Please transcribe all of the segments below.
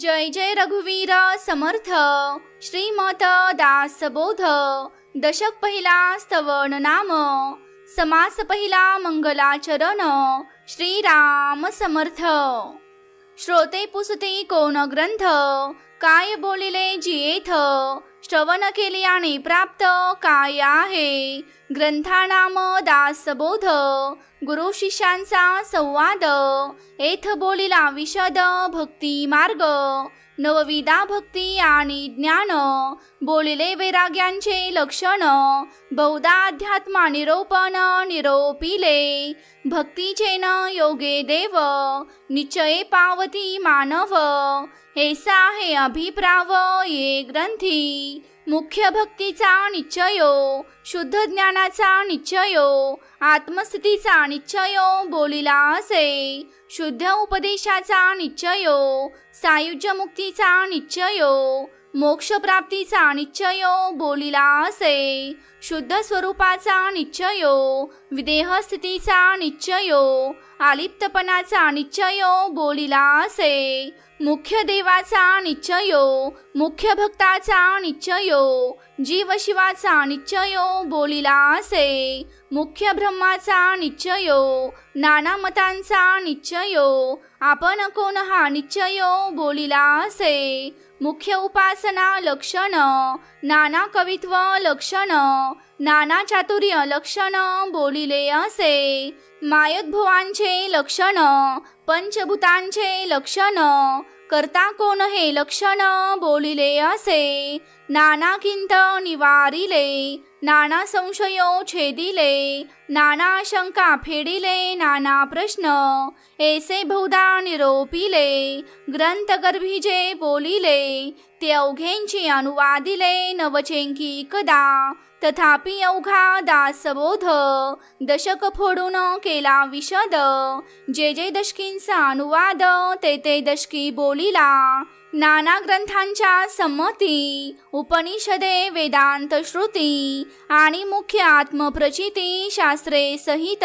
जय जय रघुवीर समर्थ. श्रीमत दासबोध दशक पहिला स्तवन नाम. समास पहिला मंगलाचरण. श्रीराम समर्थ. श्रोते पुसते कोण ग्रंथ? काय बोलिले जियेथ? श्रवण केल्याने प्राप्त काय आहे? ग्रंथानाम दासबोध गुरु शिष्यांचा संवाद एथ बोलिला विशद भक्ती मार्ग नवविदा भक्ती आणि ज्ञान. बोलिले वैराग्यांचे लक्षण. बहुधा अध्यात्मा निरोपण निरोपिले. भक्तीचे न योगे देव. निश्चये पावती मानव. हे हे अभिप्राव ये ग्रंथी. मुख्य भक्तीचा निश्चयो शुद्ध ज्ञानाचा निश्चयो आत्मस्थितीचा निश्चयो बोलिला असे. शुद्ध उपदेशाचा निश्चयो सायुज्य मुक्तीचा निश्चयो मोक्षप्राप्तीचा निश्चयो बोलिला असे शुद्ध स्वरूपाचा निश्चयो विदेहस्थितीचा निश्चयो आलिप्तपणाचा निश्चयो बोलिला असे मुख्य देवाचा निश्चयो मुख्य भक्ताचा निश्चयो जीव शिवाचा निश्चयो बोलिला असे मुख्य ब्रह्माचा निश्चयो नाना मतांचा निश्चयो आपण कोण हा निश्चयो बोलिला असे मुख्य उपासना लक्षण नाना कवित्व लक्षण नाना चातुर्य लक्षण बोलिले असे. मायोद्भवांचे लक्षण पंचभूतांचे लक्षण करता कोण हे लक्षण बोलिले असे. नाना किंत निवारिले नाना संशयो छेदिले नाना शंका फेडिले नाना प्रश्न. ऐसे बहुधा निरोपिले ग्रंथगर्भिजे बोलिले ते अवघेंची अनुवादिले नवचेंकी कदा. तथापि अवघा दासबोध दशक फोडून केला विशद जे जे दशकींचा अनुवाद ते ते दशकी बोलिला. नाना ग्रंथांच्या संमती उपनिषदे वेदांत श्रुती आणि मुख्य आत्मप्रचिती शास्त्र सहित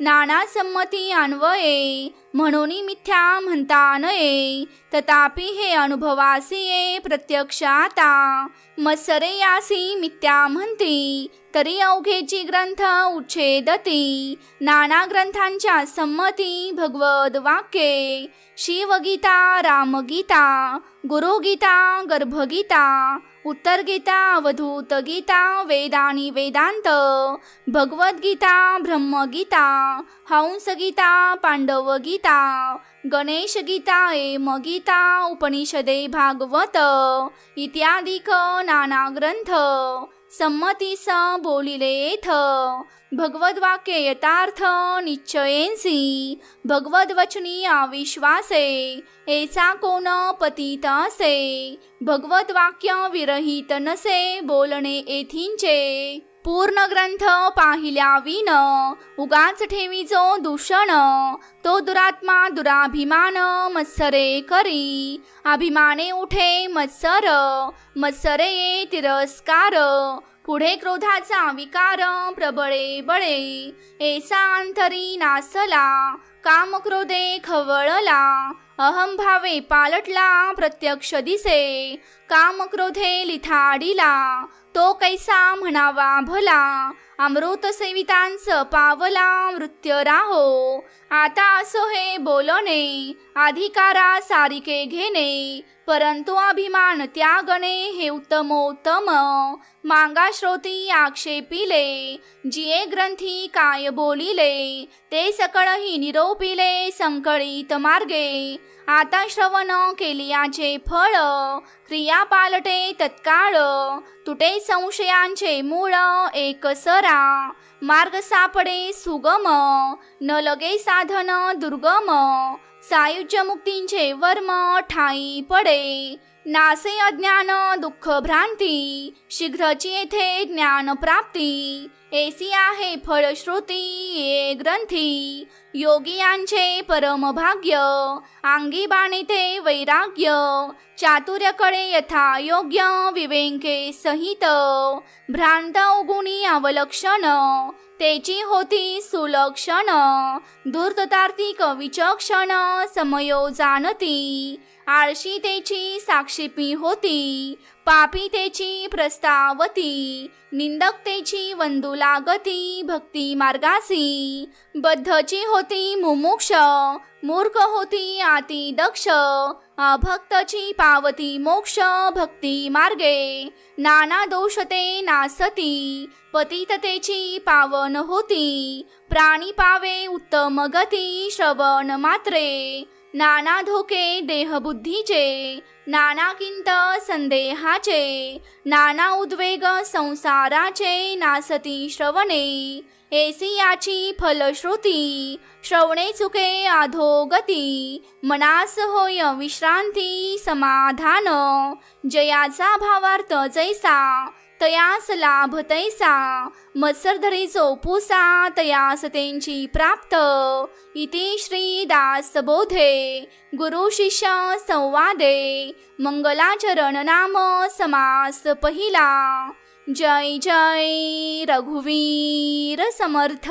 नाना संमती अन्वये म्हणून मिथ्या म्हणता नये तथापि हे अनुभवासी प्रत्यक्ष आता मत्सरे यासी मिथ्या म्हणती तरी अवघेची ग्रंथ उच्छेदती. नाना ग्रंथांच्या संमती भगवद वाक्ये शिवगीता रामगीता गुरुगीता गर्भगीता उत्तर गीता अवधूत गीता वेदानी वेदांत भगवद्गीता ब्रह्मगीता हंसगीता पांडव गीता गणेश एम गीता उपनिषदे भागवत इत्यादिक नाना ग्रंथ संमतीस बोलिलेथ। भगवद्वाक्य यथार्थ निश्चयेंसी। भगवद्वचनी अविश्वासे ऐसा कोण पतित असे भगवद्वाक्य विरहित नसे बोलणे येथींचे पूर्ण ग्रंथ पाहिल्या विन. उगाच ठेवीचो दूषण. तो दुरात्मा दुराभिमान मत्सरे करी. अभिमाने उठे मत्सर. मत्सरे ये तिरस्कार. पुढे क्रोधाचा विकार प्रबळे बळे. ऐसा अंतरी नासला. काम क्रोधे खवळला. अहंभावे पालटला प्रत्यक्ष दिसे. काम क्रोधे लिथाडिला. तो कैसा म्हणावा भला. अमृत सेवितांच पावला मृत्य राहो. आता असो हे बोलणे अधिकारा सारिके घेणे परंतु अभिमान त्यागणे हे उत्तमोत्तम. मांगा श्रोती आक्षेपिले जिये ग्रंथी काय बोलिले ते सकळही निरोपिले संकळीत मार्गे. आता श्रवण केलियाचे फळ क्रिया पालटे तत्काळ तुटे संशयांचे मूळ एक सरा. मार्ग सापडे सुगम न लगे साधन दुर्गम सायुज्य मुक्तींचे वर्म ठाई पडे. नासे अज्ञान दुःख भ्रांती शीघ्रची येथे ज्ञान प्राप्ती. एसी आहे फळश्रुती ये ग्रंथी. योगियांचे परम भाग्य अंगी बाणिते वैराग्य. चातुर्यकडे यथा योग्य विवेके सहित. भ्रांत उगुणी अवलक्षण तेची होती सुलक्षण. धूर्ततार्थिक विचक्षण समयो जाणती. आळशी त्याची साक्षीपी होती पापी त्याची प्रस्तावती निंदक वंदुला गती भक्ती मार्गासी. बद्धची होती मुमुक्ष मूर्ख होती आती दक्ष अभक्तची पावती मोक्ष भक्ती मार्गे. नाना दोष ते नासती पतिततेची पावन होती प्राणी पावे उत्तम गती श्रवण मात्रे. नाना धोके देहबुद्धीचे नाना किंत संदेहाचे नाना उद्वेग संसाराचे नासती श्रवणे एसियाची फलश्रुती श्रवणे चुके अधोगती मनास होय विश्रांती समाधान जयाचा भावार्थ जैसा तयास लाभ तैसा मत्सरधरी चोपुसा तयास त्यांची प्राप्त. इति श्रीदासबोधे गुरु शिष्य संवादे मंगलाचरण नाम समास पहिला. जय जय रघुवीर समर्थ.